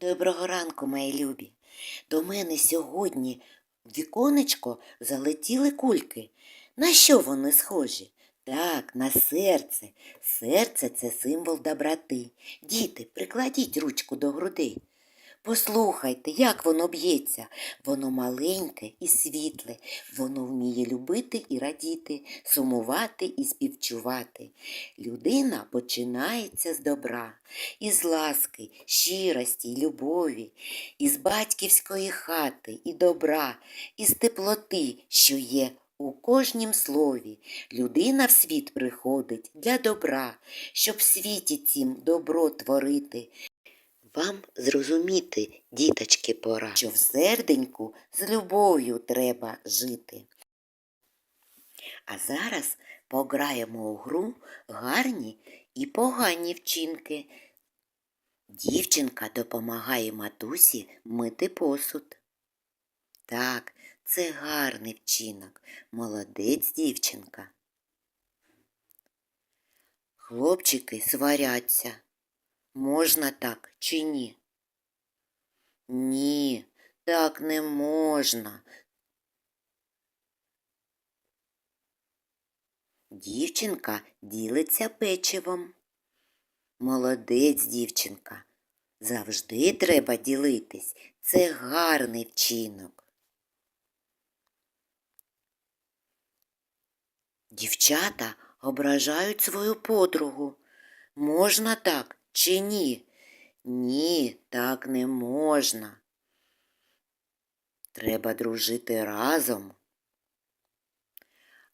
Доброго ранку, мої любі. До мене сьогодні в віконечко залетіли кульки. На що вони схожі? Так, на серце. Серце це символ доброти. Діти, прикладіть ручку до грудей. Послухайте, як воно б'ється. Воно маленьке і світле, воно вміє любити і радіти, сумувати і співчувати. Людина починається з добра, із ласки, щирості й любові, із батьківської хати і добра, із теплоти, що є у кожнім слові. Людина в світ приходить для добра, щоб в світі цім добро творити. Вам зрозуміти, діточки, пора, що в серденьку з любов'ю треба жити. А зараз пограємо у гру гарні і погані вчинки. Дівчинка допомагає матусі мити посуд. Так, це гарний вчинок. Молодець дівчинка. Хлопчики сваряться. Можна так чи ні? Ні, так не можна. Дівчинка ділиться печивом. Молодець, дівчинка. Завжди треба ділитись. Це гарний вчинок. Дівчата ображають свою подругу. Можна так чи ні? Ні, так не можна. Треба дружити разом.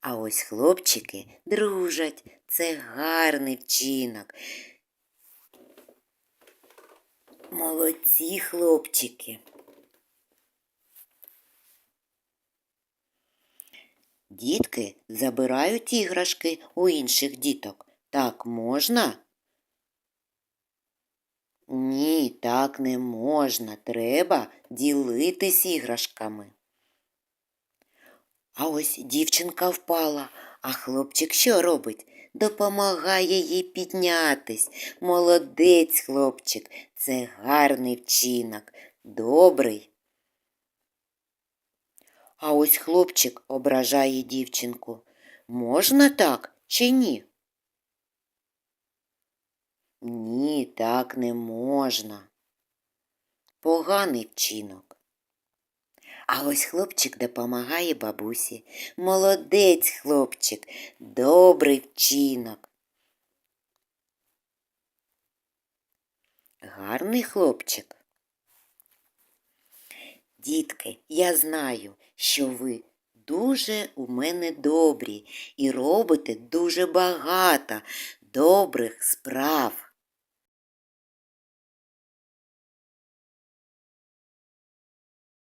А ось хлопчики дружать. Це гарний вчинок. Молодці хлопчики. Дітки забирають іграшки у інших діток. Так можна? Ні, так не можна. Треба ділитись іграшками. А ось дівчинка впала, а хлопчик що робить? Допомагає їй піднятись. Молодець, хлопчик, це гарний вчинок, добрий. А ось хлопчик ображає дівчинку. Можна так чи ні? Ні, так не можна. Поганий вчинок. А ось хлопчик допомагає бабусі. Молодець хлопчик, добрий вчинок. Гарний хлопчик. Дітки, я знаю, що ви дуже у мене добрі і робите дуже багато добрих справ.